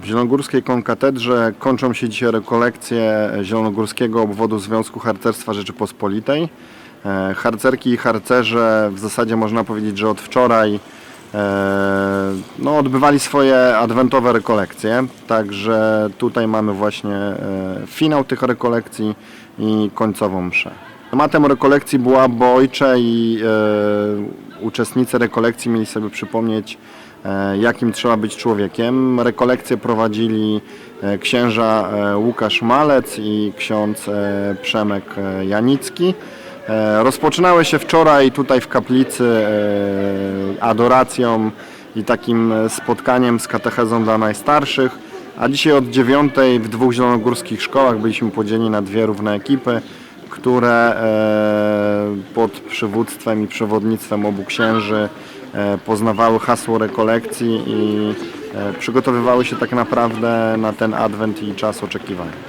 W Zielonogórskiej Konkatedrze kończą się dzisiaj rekolekcje Zielonogórskiego Obwodu Związku Harcerstwa Rzeczypospolitej. E, Harcerki i harcerze w zasadzie można powiedzieć, że od wczoraj e, no, odbywali swoje adwentowe rekolekcje, także tutaj mamy właśnie e, finał tych rekolekcji i końcową mszę. Tematem rekolekcji było Abbo Ojcze i uczestnicy rekolekcji mieli sobie przypomnieć, e, jakim trzeba być człowiekiem. Rekolekcje prowadzili e, księża e, Łukasz Malec i ksiądz Przemek Janicki. Rozpoczynały się wczoraj tutaj w kaplicy adoracją i takim spotkaniem z katechezą dla najstarszych, a dzisiaj od dziewiątej w dwóch zielonogórskich szkołach byliśmy podzieleni na dwie równe ekipy, które e, pod przywództwem i przewodnictwem obu księży e, poznawały hasło rekolekcji i e, przygotowywały się tak naprawdę na ten adwent i czas oczekiwania.